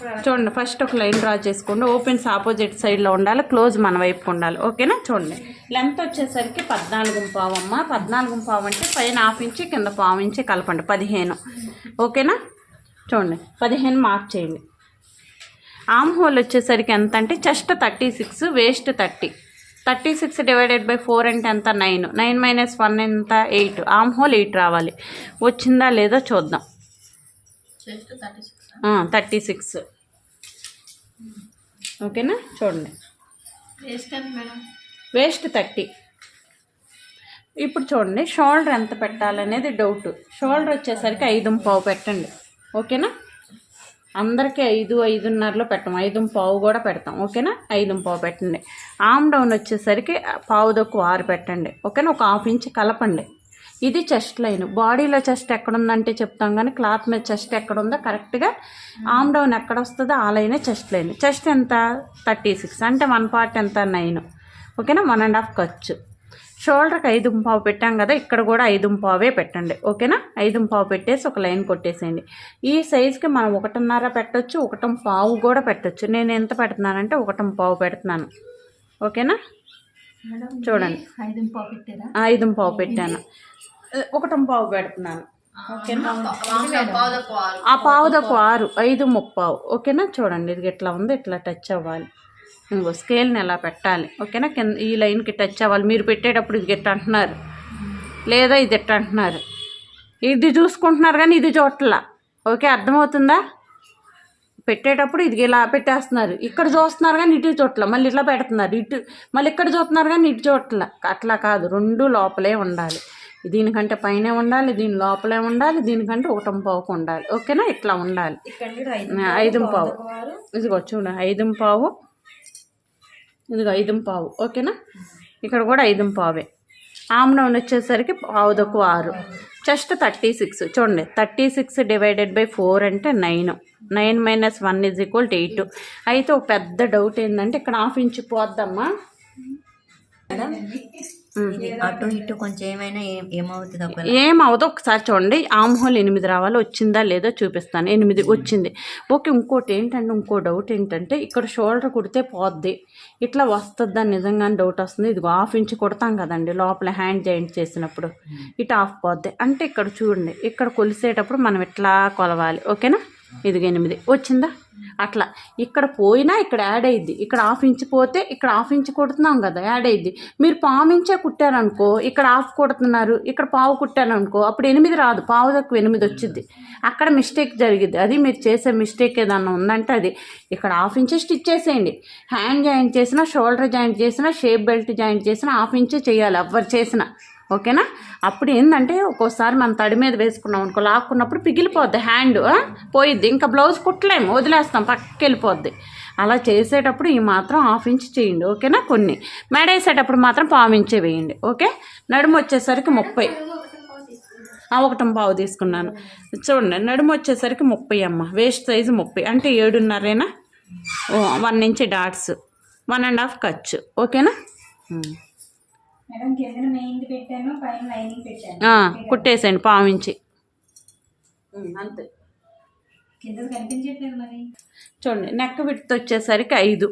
చూడండి ఫస్ట్ ఒక line draw చేసుకోండి. ఓపెన్స్ ఆపోజిట్ సైడ్లో ఉండాలి క్లోజ్ మన వైపు ఉండాలి. ఓకేనా? చూడండి. లెంత్ వచ్చేసరికి పద్నాలుగు పావు అమ్మ. పద్నాలుగు పావు అంటే పైన హాఫ్ ఇంచి కింద పావు ఇంచి కలపండి. పదిహేను. ఓకేనా? చూడండి పదిహేను మార్క్ చేయండి. ఆమ్ హోల్ వచ్చేసరికి ఎంత అంటే chest thirty six waist thirty thirty six divided by four అంటే ఎంత? నైన్ నైన్ మైనస్ వన్ ఎంత? ఎయిట్ ఆమ్ హోల్ ఎయిట్ రావాలి. వచ్చిందా లేదో చూద్దాం. Chest thirty six. ఓకేనా? చూడండి. Waist thirty. ఇప్పుడు చూడండి షోల్డర్ ఎంత పెట్టాలనేది డౌట్. షోల్డర్ వచ్చేసరికి ఐదు పావు పెట్టండి. ఓకేనా? అందరికీ ఐదు ఐదున్నరలో పెట్టం. ఐదు పావు కూడా పెడతాం. ఓకేనా? ఐదు పావు పెట్టండి. ఆమ్ డౌన్ వచ్చేసరికి పావు దొక్కు ఆరు పెట్టండి. ఓకేనా? ఒక హాఫ్ ఇంచ్ కలపండి. ఇది చెస్ట్ లైన్. బాడీలో చెస్ట్ ఎక్కడ ఉందంటే చెప్తాం కానీ క్లాత్ మీద చెస్ట్ ఎక్కడ ఉందో కరెక్ట్గా ఆమ్ డౌన్ ఎక్కడ వస్తుందో ఆ లైనే చెస్ట్ లైన్. చెస్ట్ ఎంత? థర్టీ సిక్స్ అంటే వన్ పార్ట్ ఎంత? నైన్ ఓకేనా వన్ అండ్ హాఫ్ ఖర్చు. షోల్డర్కి ఐదు పావు పెట్టాం కదా ఇక్కడ కూడా ఐదు పావే పెట్టండి. ఓకేనా ఐదు పావు పెట్టేసి ఒక లైన్ కొట్టేసేయండి. ఈ సైజుకి మనం ఒకటిన్నర పెట్టొచ్చు ఒకటం పావు కూడా పెట్టొచ్చు. నేను ఎంత పెడుతున్నానంటే ఒకటం పావు పెడుతున్నాను. ఓకేనా చూడండి. ఐదు పావు పెట్టాను. ఒకటం పావు పెడుతున్నాను. ఓకేనా? ఆ పావుదకు ఆరు. ఐదు ముప్పావు. ఓకేనా? చూడండి ఇది ఇట్లా ఉంది ఇట్లా టచ్ అవ్వాలి. ఇంకో స్కేల్ని ఎలా పెట్టాలి. ఓకేనా? కింద ఈ లైన్కి టచ్ అవ్వాలి. మీరు పెట్టేటప్పుడు ఇది ఇట్ట అంటున్నారు? లేదా ఇది ఇట్ట అంటున్నారు? ఇది చూసుకుంటున్నారు కానీ ఇది చూడట్లా. ఓకే అర్థమవుతుందా? పెట్టేటప్పుడు ఇది ఇలా పెట్టేస్తున్నారు. ఇక్కడ చూస్తున్నారు కానీ ఇటు చూడట్ల. మళ్ళీ ఇట్లా పెడుతున్నారు. ఇటు మళ్ళీ ఇక్కడ చూస్తున్నారు కానీ ఇటు చూడట్ల. అట్లా కాదు. రెండు లోపలే ఉండాలి. దీనికంటే పైనే ఉండాలి దీని లోపలే ఉండాలి దీనికంటే ఒకటం పావుకు ఉండాలి. ఓకేనా? ఇట్లా ఉండాలి. ఐదు పావు. ఇదిగో చూడ ఐదు పావు. ఇదిగో ఐదు పావు. ఓకేనా? ఇక్కడ కూడా ఐదు పావే. ఆమ్నౌన్ వచ్చేసరికి పావు తక్కువ ఆరు. జస్ట్ థర్టీ సిక్స్ చూడండి thirty six divided by four అంటే nine nine minus one is equal to eight అయితే ఒక పెద్ద డౌట్ ఏంటంటే ఇక్కడ హాఫ్ ఇంచ్ పోద్దమ్మా. అటు ఇటు కొంచెం ఏమైనా ఏం ఏమవుతుంది ఒకసారి చూడండి. ఆమ్ హోల్ ఎనిమిది రావాలి వచ్చిందా లేదో చూపిస్తాను. ఎనిమిది వచ్చింది. ఓకే ఇంకోటి ఏంటంటే ఇంకో డౌట్ ఏంటంటే ఇక్కడ షోల్డర్ కుడితే పోద్ది. ఇట్లా వస్తుందా నిజంగానే డౌట్ వస్తుంది. ఇది హాఫ్ ఇంచ్ కుడతాం కదండి లోపల హ్యాండ్ జాయింట్ చేసినప్పుడు. ఇటు ఆఫ్ పోద్ది. అంటే ఇక్కడ చూడండి ఇక్కడ కొలిసేటప్పుడు మనం ఇట్లా కొలవాలి. ఓకేనా? ఇదిగో ఎనిమిది. వచ్చిందా? అట్లా. ఇక్కడ పోయినా ఇక్కడ యాడ్ అయ్యిద్ది ఇక్కడ హాఫ్ ఇంచ్ పోతే ఇక్కడ హాఫ్ ఇంచ్ కుడుతున్నాం కదా యాడ్ అయ్యిద్ది మీరు పావు ఇంచే కుట్టారనుకో ఇక్కడ హాఫ్ కుడుతున్నారు ఇక్కడ పావు కుట్టారనుకో అప్పుడు ఎనిమిది రాదు. పావు తక్కువ ఎనిమిది వచ్చింది అక్కడ మిస్టేక్ జరిగిద్ది. అది మీరు చేసే మిస్టేక్ ఏదన్నా ఉందంటే అది. ఇక్కడ హాఫ్ ఇంచే స్టిచ్ చేసేయండి. హ్యాండ్ జాయింట్ చేసినా షోల్డర్ జాయింట్ చేసినా షేప్ బెల్ట్ జాయింట్ చేసినా హాఫ్ ఇంచే చేయాలి. ఎవరు చేసినా. ఓకేనా? అప్పుడు ఏంటంటే ఒక్కోసారి మనం తడి మీద వేసుకున్నాం అనుకో లాక్కున్నప్పుడు పిగిలిపోద్ది హ్యాండ్ పోయిద్ది. ఇంకా బ్లౌజ్ కుట్టలేము వదిలేస్తాం పక్కకి వెళ్ళిపోద్ది అలా చేసేటప్పుడు ఈ మాత్రం హాఫ్ ఇంచ్ చేయండి ఓకేనా? కొన్ని. మెడ వేసేటప్పుడు మాత్రం పావు ఇంచే వేయండి ఓకే? నడుము వచ్చేసరికి ముప్పై. ఒకటం పావు తీసుకున్నాను. చూడండి నడుము వచ్చేసరికి ముప్పై అమ్మ. వేస్ట్ సైజు ముప్పై. అంటే ఏడున్నరేనా? ఓ, one inch dots. One and half ఖర్చు ఓకేనా? కుట్టేసేయండి పావించి. అంతే. చూడండి నెక్ విడ్త్ వచ్చేసరికి ఐదు.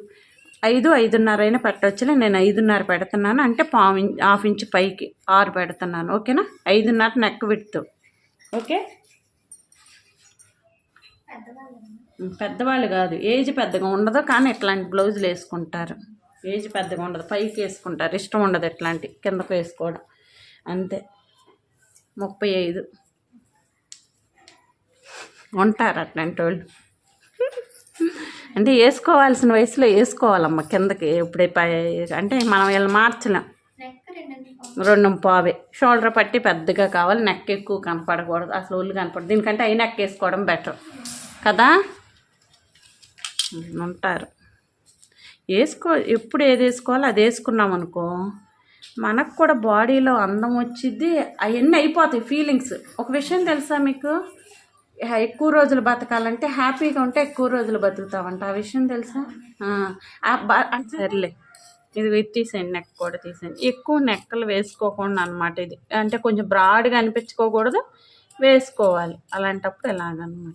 ఐదు ఐదున్నర అయినా పెట్టవచ్చులే నేను ఐదున్నర పెడుతున్నాను అంటే పావు ఇంచ్ హాఫ్ ఇంచ్ పైకి ఆరు పెడుతున్నాను ఓకేనా? ఐదున్నర నెక్ విడ్త్ ఓకే? పెద్దవాళ్ళు కాదు ఏజ్ పెద్దగా ఉండదు కానీ ఇట్లాంటి బ్లౌజులు వేసుకుంటారు. ఏజ్ పెద్దగా ఉండదు. పైకి వేసుకుంటారు. ఇష్టం ఉండదు ఇట్లాంటి. కిందకు వేసుకోవడం. అంతే. ముప్పై ఐదు. ఉంటారు అట్లాంటి వాళ్ళు. అంటే వేసుకోవాల్సిన వయసులో వేసుకోవాలమ్మ కిందకి. ఇప్పుడే పై- అంటే మనం వీళ్ళు మార్చలేం. రెండు పావే. షోల్డర్ పట్టి పెద్దగా కావాలి. నెక్ ఎక్కువ కనపడకూడదు. అసలు ఒళ్ళు కనపడదు. దీనికంటే అయి నెక్ వేసుకోవడం బెటర్. కదా? ఉంటారు. వేసుకో ఎప్పుడు ఏది వేసుకోవాలో అది వేసుకున్నాం అనుకో మనకు కూడా బాడీలో అందం వచ్చిద్ది అవన్నీ అయిపోతాయి ఫీలింగ్స్ ఒక విషయం తెలుసా మీకు? ఎక్కువ రోజులు బతకాలంటే హ్యాపీగా ఉంటే ఎక్కువ రోజులు బతుకుతామంట ఆ విషయం తెలుసా? ఆ, సర్లే. ఇది ఇది తీసేయండి నెక్ కూడా తీసేయండి. ఎక్కువ నెక్కలు వేసుకోకుండా అనమాట ఇది. అంటే కొంచెం బ్రాడ్గా అనిపించుకోకూడదు వేసుకోవాలి. అలాంటప్పుడు ఎలాగనమాట.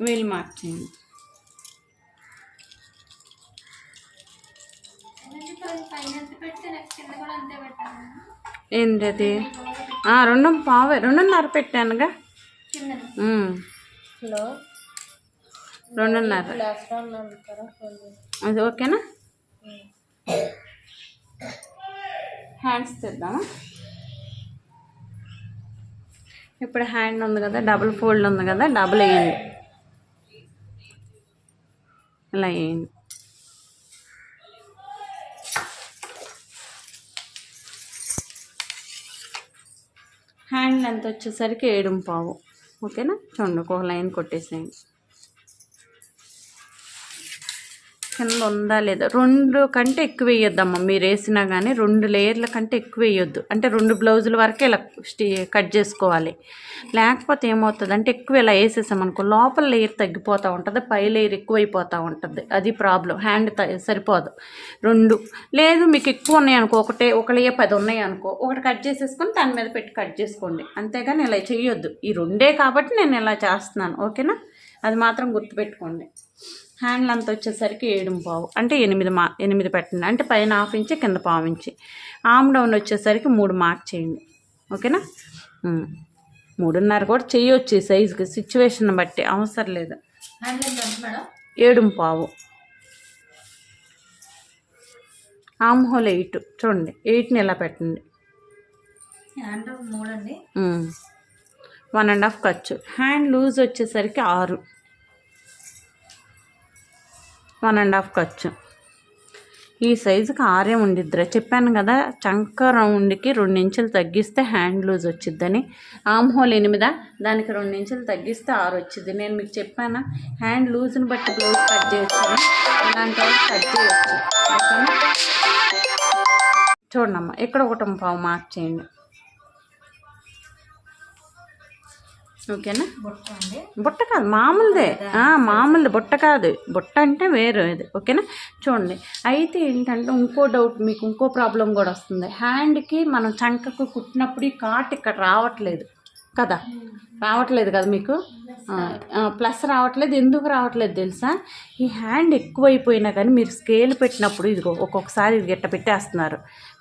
వీల్ మార్క్ చేయండి ఏంటది ఆ, రెండు పావే రెండున్నర పెట్టానుగా ఉమ్. రెండున్నర అది ఓకేనా హ్యాండ్స్ తెద్దామా ఇప్పుడు హ్యాండ్ ఉంది కదా డబుల్ ఫోల్డ్ ఉంది కదా డబుల్ వేయండి ఇలా వేయండి. హ్యాండ్ లెంత్ వచ్చేసరికి ఏడుం పావు. ఓకేనా? చూడండి ఒక లైన్ కొట్టేసేయండి. కింద ఉందా లేదా? రెండు కంటే ఎక్కువ వేయొద్దమ్మా. మీరు వేసినా కానీ రెండు లేయర్ల కంటే ఎక్కువ వేయొద్దు. అంటే రెండు బ్లౌజుల వరకే ఇలా స్టీ కట్ చేసుకోవాలి. లేకపోతే ఏమవుతుంది? అంటే ఎక్కువ ఇలా వేసేసామనుకో లోపల లేయర్ తగ్గిపోతూ ఉంటుంది పై లేయర్ ఎక్కువైపోతూ ఉంటుంది. అది ప్రాబ్లం. హ్యాండ్ సరిపోదు. రెండు. లేదు మీకు ఎక్కువ ఉన్నాయి అనుకో ఒకటే ఒక లేయర్ పది ఉన్నాయి అనుకో ఒకటి కట్ చేసేసుకొని దాని మీద పెట్టి కట్ చేసుకోండి. అంతేగాని ఇలా చేయొద్దు. ఈ రెండే కాబట్టి నేను ఇలా చేస్తున్నాను. ఓకేనా? అది మాత్రం గుర్తుపెట్టుకోండి. హ్యాండ్ లెంత్ వచ్చేసరికి ఏడు పావు. అంటే ఎనిమిది మా ఎనిమిది పెట్టండి. అంటే పైన హాఫ్ ఇంచి కింద పావు ఇంచి. ఆమ్ డౌన్ వచ్చేసరికి మూడు మార్క్ చేయండి. ఓకేనా. మూడున్నర కూడా చేయొచ్చు ఈ సైజుకి. సిచ్యువేషన్ బట్టి అవసరం లేదు. ఏడు పావు. ఆమ్ హోల్ ఎయిట్. చూడండి. ఎయిట్ని ఇలా పెట్టండి? వన్ అండ్ హాఫ్ ఖర్చు. హ్యాండ్ లూజ్ వచ్చేసరికి ఆరు. వన్ అండ్ హాఫ్ ఖర్చు. ఈ సైజుకి ఆరే ఉండిద్దిరా. చెప్పాను కదా చంక రౌండ్కి రెండు ఇంచులు తగ్గిస్తే హ్యాండ్ లూజ్ వచ్చిద్దని. ఆమ్ హోల్ ఎనిమిదా? దానికి రెండు ఇంచులు తగ్గిస్తే ఆరు వచ్చింది నేను మీకు చెప్పానా? హ్యాండ్ లూజ్ని బట్టి బ్లౌజ్ కట్ చేయొచ్చు. ఇలాంటి వాళ్ళు కట్ చేయొచ్చు. ఓకేనా? చూడమ్మా ఇక్కడ ఒకటి పావు మార్క్ చేయండి. ఓకేనా? బుట్ట అండి. బుట్ట కాదు మామూలుదే. మామూలుది బుట్ట కాదు. బుట్ట అంటే వేరు ఇది ఓకేనా? చూడండి. అయితే ఏంటంటే ఇంకో డౌట్ మీకు ఇంకో ప్రాబ్లం కూడా వస్తుంది. హ్యాండ్కి మనం చంకకు కుట్టినప్పుడు ఈ కాట్ ఇక్కడ రావట్లేదు కదా? రావట్లేదు కదా మీకు? ప్లస్ రావట్లేదు ఎందుకు రావట్లేదు తెలుసా? ఈ హ్యాండ్ ఎక్కువైపోయినా కానీ మీరు స్కేల్ పెట్టినప్పుడు ఇదిగో ఒక్కొక్కసారి ఇది గిట్ట పెట్టేస్తున్నారు.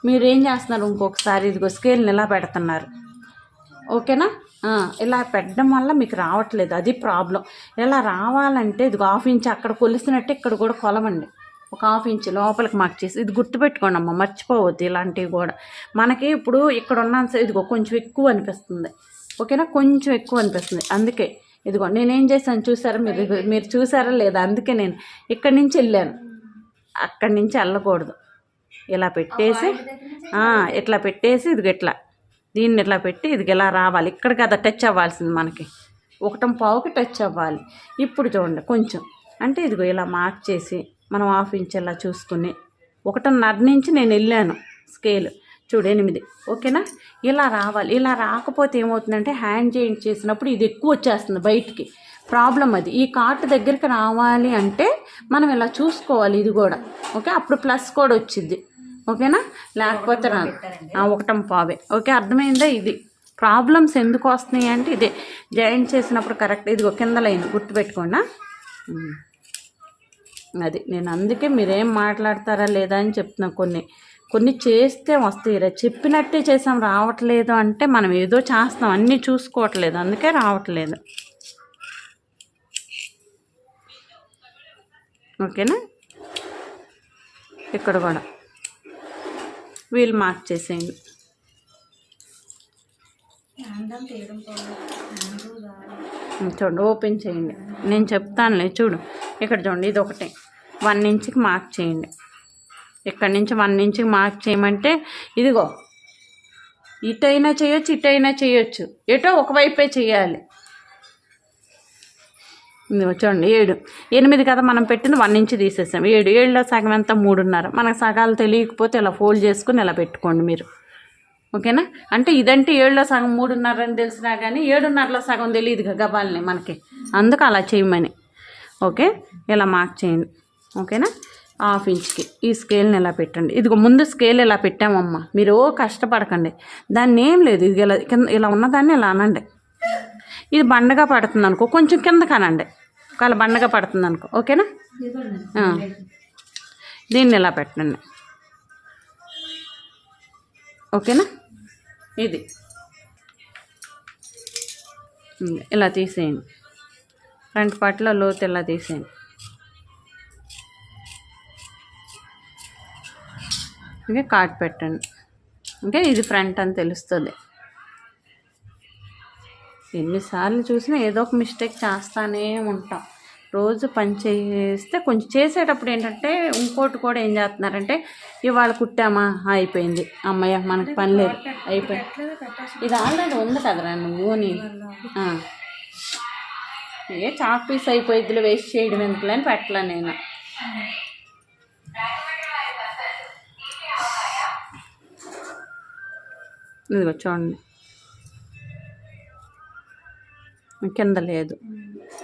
మీరు ఏం చేస్తున్నారు? ఇంకొకసారి ఇదిగో స్కేల్ని ఇలా పెడుతున్నారు? ఓకేనా? ఇలా పెట్టడం వల్ల మీకు రావట్లేదు. అది ప్రాబ్లం. ఇలా రావాలంటే ఇది హాఫ్ ఇంచ్ అక్కడ కొలిసినట్టు ఇక్కడ కూడా కొలవండి. ఒక హాఫ్ ఇంచ్ లోపలికి మార్క్ చేసి. ఇది గుర్తుపెట్టుకోండి అమ్మ మర్చిపోవద్దు ఇలాంటివి కూడా. మనకి ఇప్పుడు ఇక్కడ ఉన్న ఇదిగో కొంచెం ఎక్కువ అనిపిస్తుంది. ఓకేనా? కొంచెం ఎక్కువ అనిపిస్తుంది. అందుకే ఇదిగో నేనేం చేశాను చూసారా? మీరు మీరు చూసారా లేదా? అందుకే నేను ఇక్కడి నుంచి వెళ్ళాను. అక్కడి నుంచి వెళ్ళకూడదు. ఇలా పెట్టేసి ఇట్లా పెట్టేసి ఇది ఇట్లా. దీన్ని ఇట్లా పెట్టి ఇది ఇలా రావాలి. ఇక్కడ కదా టచ్ అవ్వాల్సింది మనకి. ఒకటం పావుకి టచ్ అవ్వాలి. ఇప్పుడు చూడండి కొంచెం. అంటే ఇదిగో ఇలా మార్క్ చేసి మనం హాఫ్ ఇంచ్ ఇలా చూసుకుని ఒకటన్నర నుంచి నేను వెళ్ళాను స్కేల్ చూడు ఎనిమిది. ఓకేనా? ఇలా రావాలి. ఇలా రాకపోతే ఏమవుతుందంటే హ్యాండ్ జాయింట్ చేసినప్పుడు ఇది ఎక్కువ వచ్చేస్తుంది బయటికి. ప్రాబ్లం అది. ఈ కార్ట్ దగ్గరికి రావాలి అంటే మనం ఇలా చూసుకోవాలి ఇది కూడా. ఓకే? అప్పుడు ప్లస్ కూడా వచ్చింది. ఓకేనా? లేకపోతే రాదు. ఒకటం పావే. ఓకే అర్థమైందా ఇది? ప్రాబ్లమ్స్ ఎందుకు వస్తున్నాయి అంటే ఇదే. జాయింట్ చేసినప్పుడు కరెక్ట్ ఇది కింద లైన్ గుర్తుపెట్టుకోండి అది నేను అందుకే మీరేం మాట్లాడతారా లేదా అని చెప్తున్నా కొన్ని. కొన్ని చేస్తే వస్తాయిరా చెప్పినట్టే చేసాం రావట్లేదు అంటే మనం ఏదో చేస్తాం అన్నీ చూసుకోవట్లేదు. అందుకే రావట్లేదు. ఓకేనా? ఇక్కడ కూడా. వీల్ మార్క్ చేసేయండి. చూడండి ఓపెన్ చేయండి. నేను చెప్తానులే చూడు. ఇక్కడ చూడండి ఇది ఒకటే. వన్ ఇంచ్కి మార్క్ చేయండి. ఇక్కడ నుంచి వన్ ఇంచ్కి మార్క్ చేయమంటే ఇదిగో ఇటైనా చేయొచ్చు ఇటైనా చేయొచ్చు. ఎటో ఒకవైపే చేయాలి. చూడండి ఏడు. ఎనిమిది కదా మనం పెట్టింది వన్ ఇంచ్ తీసేసాం. ఏడు. ఏడులో సగం ఎంత? మూడున్నర. మనకు సగాలు తెలియకపోతే ఇలా ఫోల్డ్ చేసుకుని ఇలా పెట్టుకోండి మీరు. ఓకేనా? అంటే ఇదంటే ఏడులో సగం మూడున్నర అని తెలిసినా కానీ ఏడున్నరలో సగం తెలియదు గబాల్ని మనకి. అందుకు అలా చేయమని. ఓకే? ఇలా మార్క్ చేయండి. ఓకేనా? హాఫ్ ఇంచ్కి. ఈ స్కేల్ని ఇలా పెట్టండి. ఇదిగో ముందు స్కేల్ ఇలా పెట్టామమ్మా. మీరు ఓ కష్టపడకండి. దాన్ని ఏం లేదు. ఇది ఇలా కింద ఇలా ఉన్నదాన్ని ఇలా అనండి. ఇది బండగా పడుతుంది అనుకో కొంచెం కింద అనండి. ఒకవేళ బండగా పడుతుంది అనుకో ఓకేనా దీన్ని ఇలా పెట్టండి. ఓకేనా? ఇది. ఇలా తీసేయండి. ఫ్రంట్ పార్ట్లో లోతు ఇలా తీసేయండి. ఇంకా కార్డ్ పెట్టండి. ఇంకా ఇది ఫ్రంట్ అని తెలుస్తుంది. ఎన్నిసార్లు చూసినా ఏదో ఒక మిస్టేక్ చేస్తానే ఉంటాం. రోజు పని చేస్తే కొంచెం చేసేటప్పుడు ఏంటంటే ఇంకోటి కూడా ఏం చేస్తున్నారంటే ఇవాళ కుట్టామా? అయిపోయింది. అమ్మయ్య మనకు పని లేదు. అయిపోయింది. ఇది ఆల్రెడీ ఉంది కదరా నువ్వు నీ ఏ చాక్ పీస్ అయిపోయింది వేస్ట్ చేయడం ఎందుకులే అని పెట్టలే నేను. ఇదిగో చూడండి. కింద లేదు.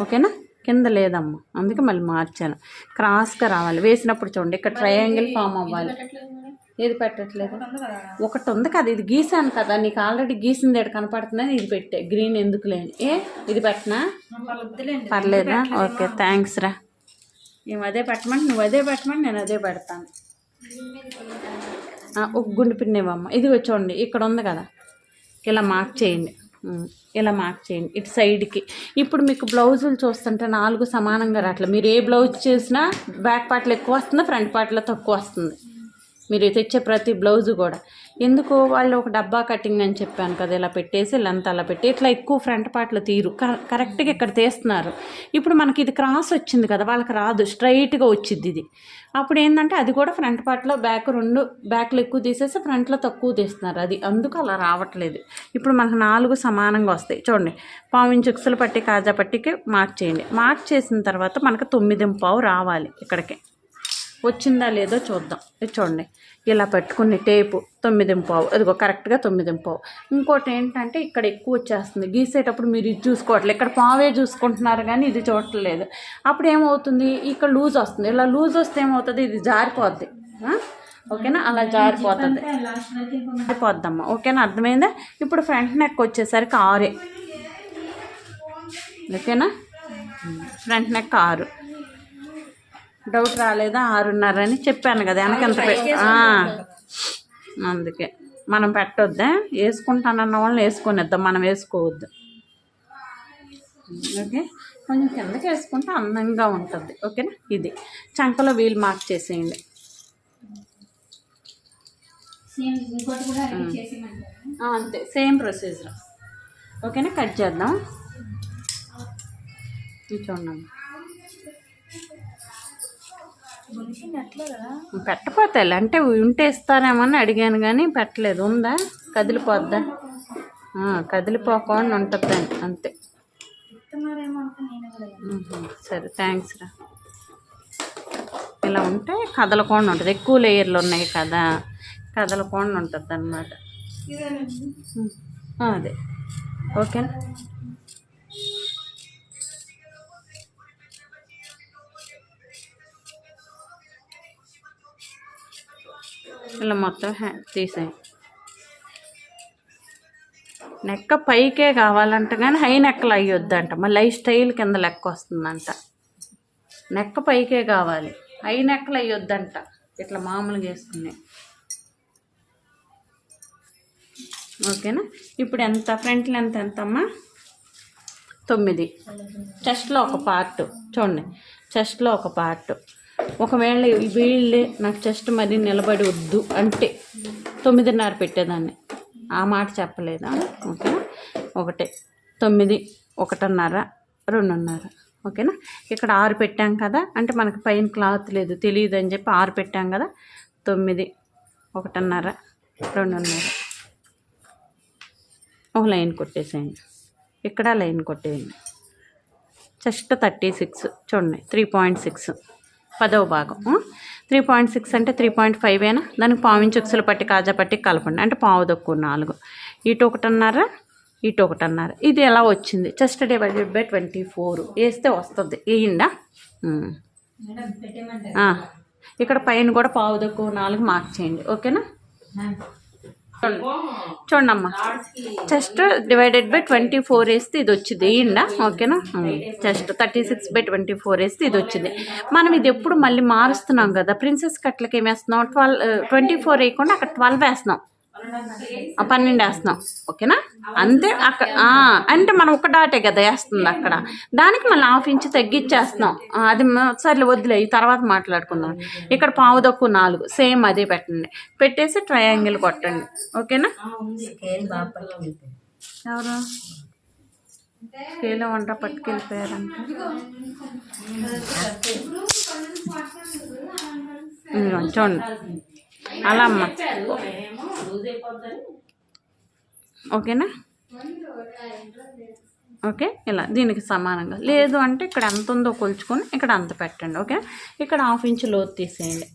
ఓకేనా? కింద లేదమ్మా. అందుకే మళ్ళీ మార్చాను. క్రాస్గా రావాలి. వేసినప్పుడు చూడండి. ఇక్కడ ట్రయాంగిల్ ఫామ్ అవ్వాలి. ఏది పెట్టట్లేదు? ఒకటి ఉంది కదా. ఇది గీసాను కదా. నీకు ఆల్రెడీ గీసింది ఏడు కనపడుతుందని ఇది పెట్టే. గ్రీన్ ఎందుకు లేని? ఏ? ఇది పెట్టనా? పర్లేదా. ఓకే. థ్యాంక్స్ రా. మేము అదే పెట్టమంటే నువ్వు అదే పెట్టమని నేను అదే పెడతాను. ఒక గుండు పిన్నేవమ్మ. ఇది చూడండి. ఇక్కడ ఉంది కదా. ఇలా మార్క్ చేయండి. ఇలా మార్క్ చేయండి. ఇటు సైడ్కి. ఇప్పుడు మీకు బ్లౌజులు చూస్తుంటే నాలుగు సమానంగా రావట్లేదు మీరు ఏ బ్లౌజ్ చేసినా బ్యాక్ పార్ట్లో ఎక్కువ వస్తుంది ఫ్రంట్ పార్ట్లో తక్కువ వస్తుంది. మీరు తెచ్చే ప్రతి బ్లౌజు కూడా. ఎందుకు వాళ్ళు ఒక డబ్బా కటింగ్ అని చెప్పాను కదా ఇలా పెట్టేసి లెంత్ అలా పెట్టి ఇట్లా ఎక్కువ ఫ్రంట్ పార్ట్లో తీరు. క- కరెక్ట్గా ఇక్కడ తీస్తున్నారు. ఇప్పుడు మనకి ఇది క్రాస్ వచ్చింది కదా వాళ్ళకి రాదు స్ట్రైట్గా వచ్చింది ఇది. అప్పుడు ఏంటంటే అది కూడా ఫ్రంట్ పార్ట్లో బ్యాక్ రెండు బ్యాక్లు ఎక్కువ తీసేసి ఫ్రంట్లో తక్కువ తీస్తున్నారు. అది అందుకు అలా రావట్లేదు. ఇప్పుడు మనకు నాలుగు సమానంగా వస్తాయి. చూడండి పావు చుక్సులు పట్టి కాజా పట్టికి మార్క్ చేయండి. మార్క్ చేసిన తర్వాత మనకు తొమ్మిది పావు రావాలి ఇక్కడికి. వచ్చిందా లేదో చూద్దాం. ఇది చూడండి. ఇలా పెట్టుకుని టేపు తొమ్మిది పావు అదిగో కరెక్ట్గా తొమ్మిది పావు ఇంకోటి ఏంటంటే ఇక్కడ ఎక్కువ వచ్చేస్తుంది. గీసేటప్పుడు మీరు ఇది చూసుకోవట్లేదు. ఇక్కడ పావే చూసుకుంటున్నారు కానీ ఇది చూడట్లేదు. అప్పుడు ఏమవుతుంది? ఇక్కడ లూజ్ వస్తుంది. ఇలా లూజ్ వస్తే ఏమవుతుంది? ఇది జారిపోద్ది. ఓకేనా? అలా జారిపోతుంది. జారిపోద్దమ్మా. ఓకేనా? అర్థమైందా? ఇప్పుడు ఫ్రంట్ నెక్ వచ్చేసరికి ఆరే. ఓకేనా? ఫ్రంట్ నెక్ ఆరు. డౌట్ రాలేదా? ఆరున్నర అని చెప్పాను కదా వెనక ఎంత పె- ఆ, అందుకే. మనం పెట్టొద్దా? వేసుకుంటానన్న వాళ్ళని వేసుకొనిద్దాం మనం వేసుకోవద్దు. ఓకే? కొంచెం కిందకి వేసుకుంటే అందంగా ఉంటుంది. ఓకేనా? ఇది. చంకలో వీల్ మార్క్ చేసేయండి. అంతే. Same procedure. ఓకేనా? కట్ చేద్దాం. చూడండి. పెట్టపోతాయి అంటే ఉంటే ఇస్తారేమని అడిగాను కానీ పెట్టలేదు. ఉందా? కదిలిపోద్దా? కదిలిపోకుండా ఉంటుంది అంతే. సరే థ్యాంక్స్ రా. ఇలా ఉంటే కదలకుండా ఉంటుంది. ఎక్కువ లేయర్లు ఉన్నాయి కదా కదలకుండా ఉంటుంది అనమాట అదే. ఓకేనా? ఇలా మొత్తం హ్యా నెక్క పైకే కావాలంట కానీ హై నెక్కలు అయ్యొద్దంట. మళ్ళీ హై స్టైల్ కింద లెక్క వస్తుందంట. నెక్క పైకే కావాలి. హై నెక్కలు అయ్యొద్దంట. ఇట్లా మామూలుగా వేసుకునే. ఓకేనా? ఇప్పుడు ఎంత? ఫ్రంట్ లెంత్ ఎంత అమ్మా తొమ్మిది. చెస్ట్లో ఒక పార్ట్. చూడండి. చెస్ట్లో ఒక పార్ట్. ఒకవేళ వీళ్ళే నాకు జస్ట్ మరి నిలబడి వద్దు అంటే తొమ్మిదిన్నర పెట్టేదాన్ని. ఆ మాట చెప్పలేదా? ఓకేనా? ఒకటే. తొమ్మిది ఒకటిన్నర రెండున్నర. ఓకేనా? ఇక్కడ ఆరు పెట్టాం కదా? అంటే మనకి పైన క్లాత్ లేదు తెలియదు అని చెప్పి ఆరు పెట్టాం కదా? తొమ్మిది ఒకటిన్నర రెండున్నర. ఒక లైన్ కొట్టేసేయండి. ఇక్కడ లైన్ కొట్టేయండి. జస్ట్ థర్టీ సిక్స్ చూడండి త్రీ పాయింట్ సిక్స్. పదవ భాగం. త్రీ పాయింట్ సిక్స్ అంటే త్రీ పాయింట్ ఫైవ్ అయినా దానికి పావించి ఉక్సులు పట్టి కాజా పట్టి కలపండి. అంటే పావు తక్కువ నాలుగు. ఇటు ఒకటిన్నర? ఇటు ఒకటిన్నర? ఇది ఎలా వచ్చింది? Just divided by twenty four వేస్తే వస్తుంది. వేయండా? ఇక్కడ పైన కూడా పావు తక్కువ నాలుగు మార్క్ చేయండి. ఓకేనా? చూడమ్మా just divided by twenty four వేస్తే ఇది వచ్చింది. వేయండా ఓకేనా? Just thirty six by twenty four వేస్తే ఇది వచ్చింది. మనం ఇది ఎప్పుడు మళ్ళీ మారుస్తున్నాం కదా? ప్రిన్సెస్ కట్లకి ఏం వేస్తున్నాం? ట్వెల్వ్ ట్వంటీ ఫోర్ వేయకుండా అక్కడ ట్వెల్వ్ వేస్తున్నాం. పన్నెండు వేస్తున్నాం. ఓకేనా? అంతే అక్కడ అంటే మనం ఒక డాటే కదా వేస్తుంది అక్కడ. దానికి మళ్ళీ హాఫ్ ఇంచ్ తగ్గించేస్తున్నాం అది సర్లే వదిలే ఈ తర్వాత మాట్లాడుకుందాం. ఇక్కడ పావు తక్కువ నాలుగు సేమ్ అదే పెట్టండి. పెట్టేసి ట్రయాంగిల్ కొట్టండి. ఓకేనా? ఎవరు? స్కేల్ వంట పట్టుకెళ్ళిపోయారంట. చూడండి. అలా అమ్మ ఓకేనా? ఓకే ఇలా దీనికి సమానంగా. లేదు అంటే ఇక్కడ ఎంత ఉందో కొలుచుకొని ఇక్కడ అంత పెట్టండి ఓకే? ఇక్కడ హాఫ్ ఇంచ్ లోతు తీసేయండి.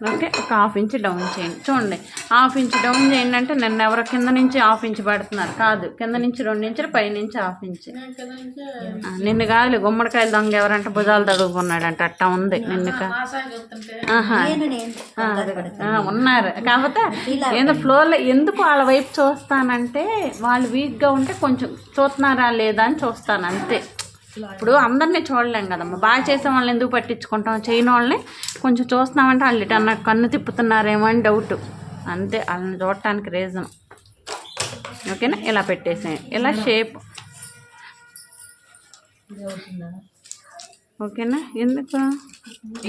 ఓకే ఒక హాఫ్ ఇంచ్ డౌన్ చేయండి. చూడండి హాఫ్ ఇంచ్ డౌన్ చేయండి అంటే నిన్న ఎవరో కింద నుంచి హాఫ్ ఇంచ్ పడుతున్నారు. కాదు కింద నుంచి రెండు ఇంచులు పై నుంచి హాఫ్ ఇంచ్. నిన్ను కాదులే గుమ్మడికాయలు దొంగ ఎవరంటే భుజాలు తడుగుకున్నాడంట అట్టా ఉంది నిన్ను ఉన్నారు. కాకపోతే ఏందో ఫ్లోర్లో ఎందుకు వాళ్ళ వైపు చూస్తానంటే వాళ్ళు వీక్గా ఉంటే కొంచెం చూస్తున్నారా లేదా అని చూస్తాను అంతే. ఇప్పుడు అందరినీ చూడలేం కదమ్మా. బాగా చేసే వాళ్ళని ఎందుకు పట్టించుకుంటాం? చేయని వాళ్ళని కొంచెం చూస్తున్నామంటే వాళ్ళు ఇటు అన్న కన్ను తిప్పుతున్నారేమో అని డౌట్ అంతే వాళ్ళని చూడటానికి రీజన్ ఓకేనా? ఇలా పెట్టేసేయండి. ఇలా షేప్ ఓకేనా? ఎందుకు?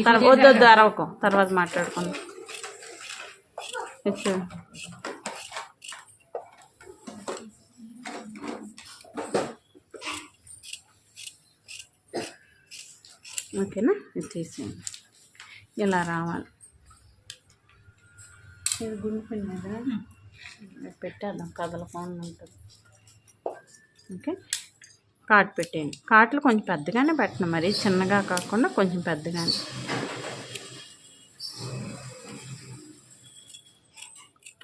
తర్వాత వద్దు అరవకు. తర్వాత మాట్లాడుకుందాం. ఓకేనా? ఇది తీసేయండి. ఇలా రావాలి. ఇది గుండిపోయింది కదా పెట్టేద్దాం. కదలకుండా ఉంటుంది. ఓకే? కాట్ పెట్టేయండి. కాట్లు కొంచెం పెద్దగానే పెట్టను. మరి చిన్నగా కాకుండా కొంచెం పెద్దగానే.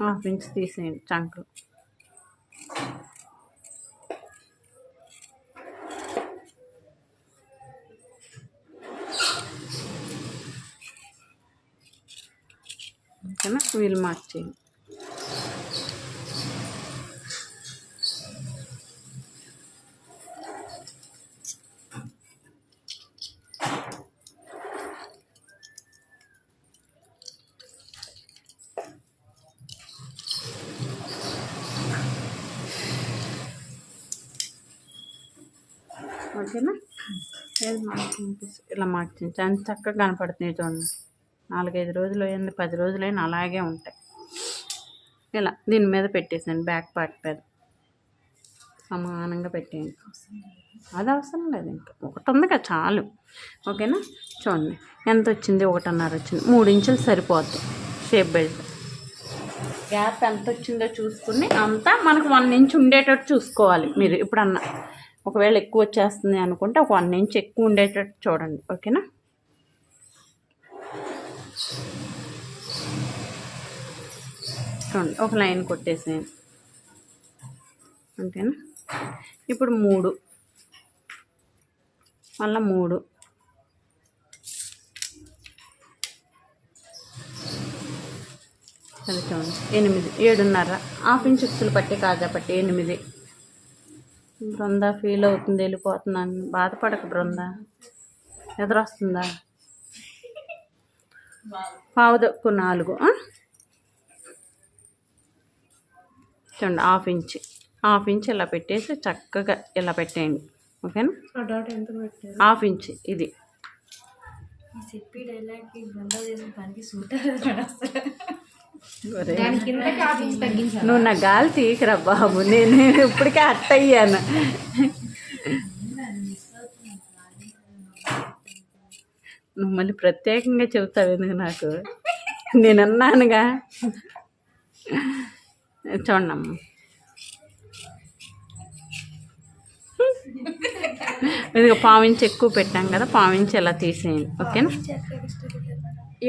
హాఫ్ ఇంచ్ తీసేయండి. చంకలు. వీల్ మార్క్ చేయండి. ఓకేనా? ఏది మార్చింది ఇలా మార్చింది చాలా చక్కగా కనపడుతుంది చూడండి. నాలుగైదు రోజులు అయింది పది రోజులైనా అలాగే ఉంటాయి. ఇలా దీని మీద పెట్టేసాను బ్యాక్ పార్ట్ మీద. సమానంగా పెట్టేయండి. అది అవసరం లేదు ఇంకా. ఒకటి ఉంది కదా చాలు. ఓకేనా? చూడండి ఎంత వచ్చింది? ఒకటిన్నర వచ్చింది. మూడు ఇంచులు సరిపోద్ది షేప్ బెల్ట్ గ్యాప్ ఎంత వచ్చిందో చూసుకుని అంతా మనకు వన్ ఇంచ్ ఉండేటట్టు చూసుకోవాలి. మీరు ఇప్పుడన్నా ఒకవేళ ఎక్కువ వచ్చేస్తుంది అనుకుంటే ఒక వన్ ఇంచ్ ఎక్కువ ఉండేటట్టు చూడండి. ఓకేనా? ఒక లైన్ కొట్టేసేయండి అంతేనా? ఇప్పుడు మూడు. మళ్ళీ మూడు. అది చూడండి. ఎనిమిది. ఏడున్నర. హాఫ్ ఇంచ్ ఉక్సులు పట్టి కాజా పట్టి ఎనిమిది. బృందా ఫీల్ అవుతుంది వెళ్ళిపోతున్నాను. బాధపడక బృందా. ఎదురొస్తుందా? పావుదక్కు నాలుగు? చూడండి హాఫ్ ఇంచ్. హాఫ్ ఇంచ్ ఇలా పెట్టేసి చక్కగా ఇలా పెట్టేయండి. ఓకేనా? హాఫ్ ఇంచ్ ఇది. నువ్వు నా గాలి తీయకురా బాబు నేను నేను ఇప్పటికే అట్ట అయ్యాను నువ్వు మళ్ళీ ప్రత్యేకంగా చెబుతావు ఎందుకు నాకు? నేను అన్నానుగా చూడమ్మా ఇదిగో పావించి ఎక్కువ పెట్టాం కదా పావించి ఇలా తీసేయండి. ఓకేనా?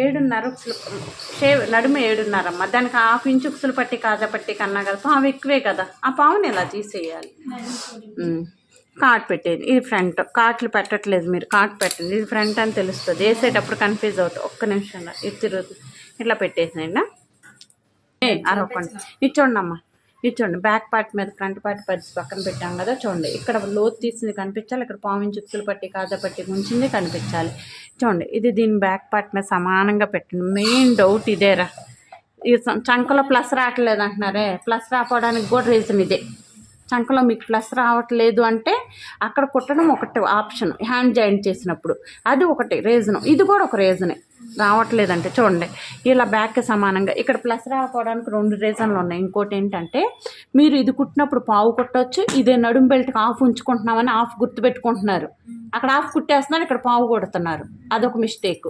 ఏడున్నర ఉక్సులు షేవ్ నడుము ఏడున్నరమ్మ దానికి హాఫ్ ఇంచ్ ఉక్సులు పట్టి కాజా పట్టి కన్నా కదా పాము ఎక్కువే కదా. ఆ పావుని ఇలా తీసేయాలి? కార్ట్ పెట్టేది. ఇది ఫ్రంట్. కార్ట్లు పెట్టట్లేదు మీరు. కార్ట్ పెట్టండి. ఇది ఫ్రంట్ అని తెలుస్తుంది. వేసేటప్పుడు కన్ఫ్యూజ్ అవుతుంది ఒక్క నిమిషంలో ఇది తిరుగుతుంది ఇట్లా పెట్టేసినా అరవకండి. ఇది చూడండి అమ్మా. ఇది చూడండి. బ్యాక్ పార్ట్ మీద ఫ్రంట్ పార్ట్ పరిచి పక్కన పెట్టాం కదా చూడండి. ఇక్కడ లోతు తీసింది కనిపించాలి. ఇక్కడ పావించి చుక్కలు పట్టి కాజా పట్టి ఉంచింది కనిపించాలి. చూడండి. ఇది దీని బ్యాక్ పార్ట్ మీద సమానంగా పెట్టండి. మెయిన్ డౌట్ ఇదేరా. ఈ చంకలో ప్లస్ రావట్లేదు అంటున్నారే. ప్లస్ రాకపోవడానికి కూడా రీజన్ ఇదే. చంకలో మీకు ప్లస్ రావట్లేదు అంటే అక్కడ కుట్టడం ఒకటి ఆప్షన్ హ్యాండ్ జాయింట్ చేసినప్పుడు. అది ఒకటి రీజను. ఇది కూడా ఒక రీజనే. రావట్లేదంటే చూడండి. ఇలా బ్యాక్కి సమానంగా ఇక్కడ ప్లస్ రాకపోవడానికి రెండు రీజన్లు ఉన్నాయి. ఇంకోటి ఏంటంటే మీరు ఇది కుట్టినప్పుడు పావు కుట్టవచ్చు ఇదే నడుం బెల్ట్కి ఆఫ్ ఉంచుకుంటున్నామని ఆఫ్ గుర్తుపెట్టుకుంటున్నారు. అక్కడ ఆఫ్ కుట్టేస్తున్నారు ఇక్కడ పావు కొడుతున్నారు. అదొక మిస్టేక్.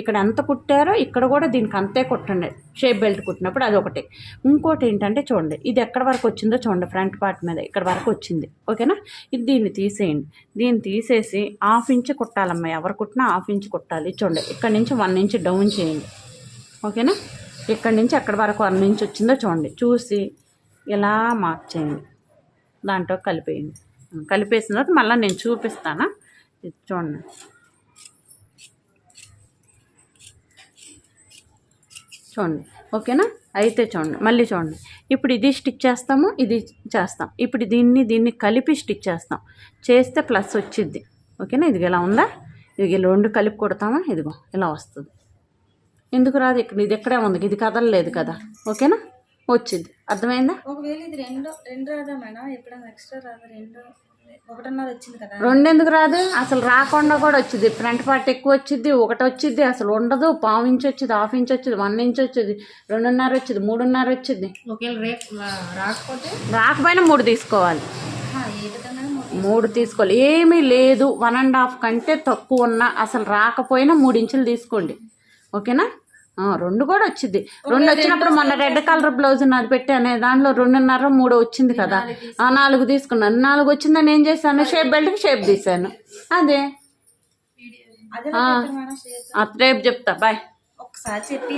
ఇక్కడ ఎంత కుట్టారో ఇక్కడ కూడా దీనికి అంతే కుట్టండి. షేప్ బెల్ట్ కుట్టినప్పుడు అదొకటి ఇంకోటి ఏంటంటే చూడండి ఇది ఎక్కడ వరకు వచ్చిందో చూడండి ఫ్రంట్ పార్ట్ మీద ఇక్కడ వరకు వచ్చింది. ఓకేనా? ఇది దీన్ని తీసేయండి. దీన్ని తీసేసి హాఫ్ ఇంచ్ కుట్టాలమ్మా. ఎవరు కుట్టినా హాఫ్ ఇంచ్ కుట్టాలి. చూడండి ఇక్కడ నుంచి వన్ ఇంచ్ డౌన్ చేయండి. ఓకేనా? ఇక్కడ నుంచి ఎక్కడి వరకు వన్ ఇంచ్ వచ్చిందో చూడండి. చూసి ఇలా మార్క్ చేయండి దాంట్లో కలిపేయండి. కలిపేసిన తర్వాత మళ్ళీ నేను చూపిస్తాను? ఇది చూడండి. చూడండి ఓకేనా? అయితే చూడండి. మళ్ళీ చూడండి. ఇప్పుడు ఇది స్టిచ్ చేస్తాము ఇది చేస్తాం. ఇప్పుడు దీన్ని దీన్ని కలిపి స్టిచ్ చేస్తాం. చేస్తే ప్లస్ వచ్చిద్ది. ఓకేనా? ఇది ఇలా ఉందా? ఇది రెండు కలిపి కొడతామా? ఇదిగో ఇలా వస్తుంది. ఎందుకు రాదు? ఇక్కడ ఇది ఎక్కడే ఉంది. ఇది కదలలేదు కదా. ఓకేనా? వచ్చింది. అర్థమైందా? ఒకవేళ ఇది రెండు రెండు రాదా మేడం? ఎప్పుడైనా ఎక్స్ట్రా రాదా? రెండు ఒకటిన్నర వచ్చింది కదా. రెండు ఎందుకు రాదు? అసలు రాకుండా కూడా వచ్చింది. ఫ్రంట్ పార్ట్ ఎక్కువ వచ్చింది ఒకటి వచ్చింది అసలు ఉండదు. పావు ఇంచ్ వచ్చింది హాఫ్ ఇంచ్ వచ్చింది వన్ ఇంచ్ వచ్చింది రెండున్నర వచ్చింది మూడున్నర వచ్చింది. ఒకవేళ రేపు రాకపోతే? రాకపోయినా మూడు తీసుకోవాలి? మూడు- తీసుకోవాలి. ఏమీ లేదు. వన్ అండ్ హాఫ్ కంటే తక్కువ ఉన్నా అసలు రాకపోయినా మూడు ఇంచులు తీసుకోండి. ఓకేనా? రెండు కూడా వచ్చింది. రెండు వచ్చినప్పుడు మొన్న రెడ్ కలర్ బ్లౌజ్ నాది పెట్టానే దాంట్లో రెండున్నర మూడు వచ్చింది కదా. ఆ నాలుగు తీసుకున్నాను నాలుగు వచ్చిందని ఏం చేశాను? షేప్ బెల్ట్కి షేప్ తీశాను. అదే. రేపు చెప్తా. బాయ్. ఒకసారి చెప్పి